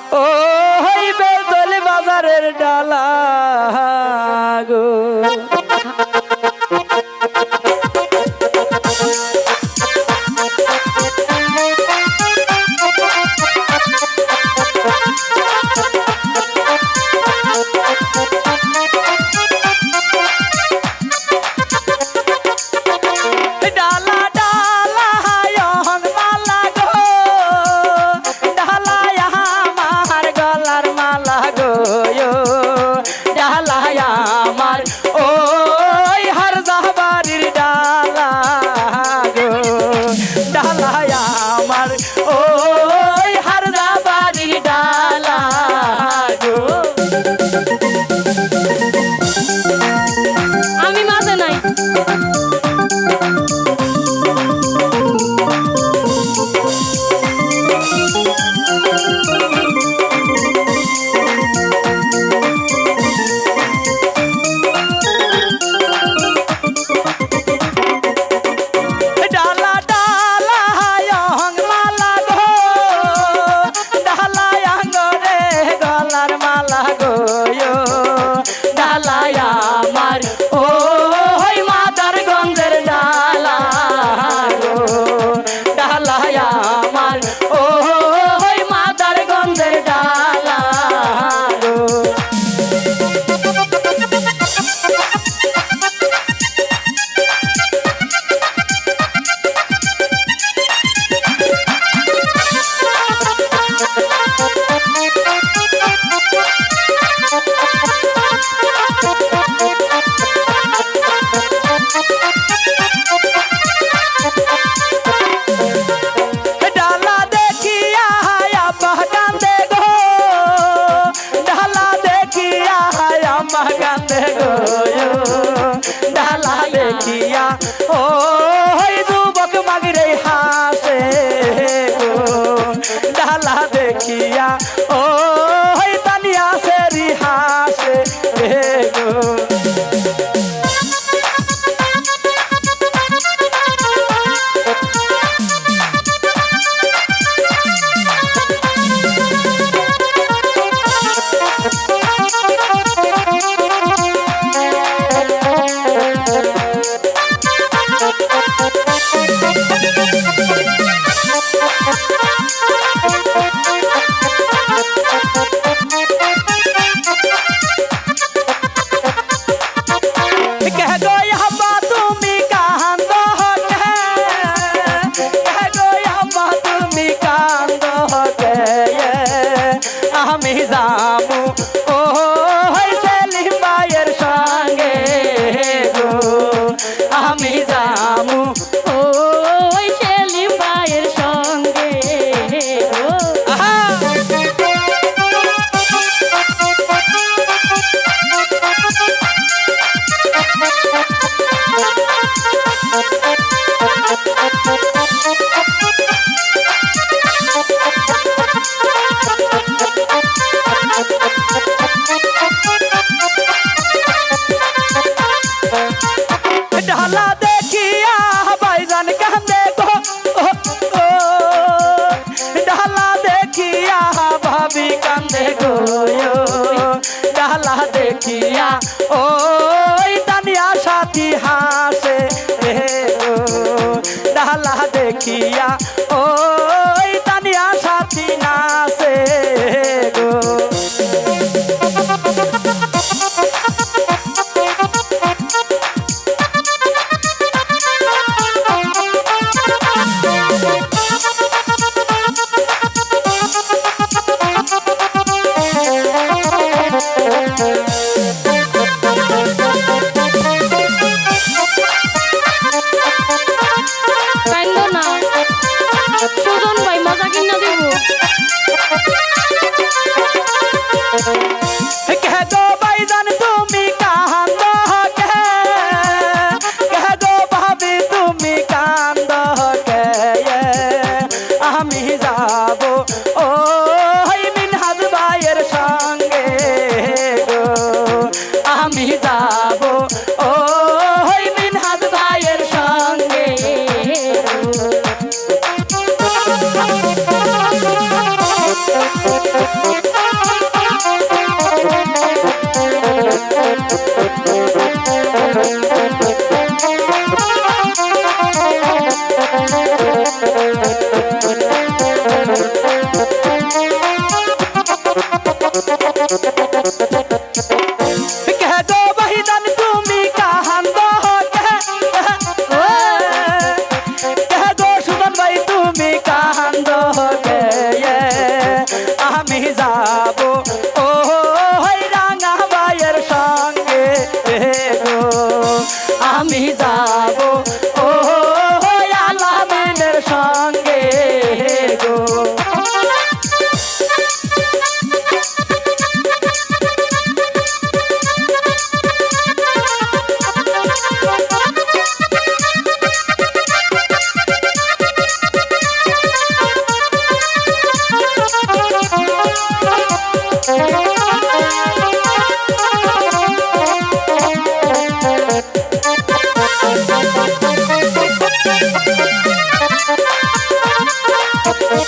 Oh. আমি যাব ও ডালা দেখিয়া ওই দানিয়া সাথী হাসে ডালা দেখিয়া ও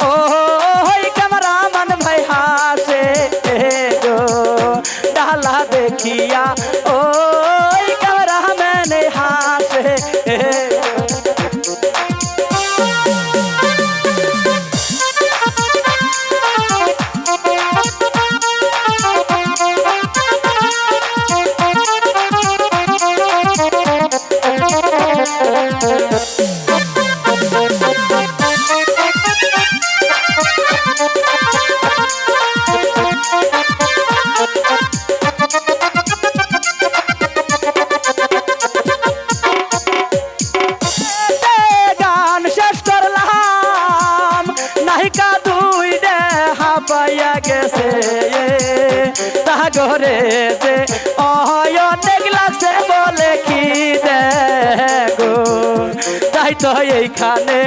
oh সাগরে যে অহয় গ্লাসে বলে কি দেখো? তাই তো এইখানে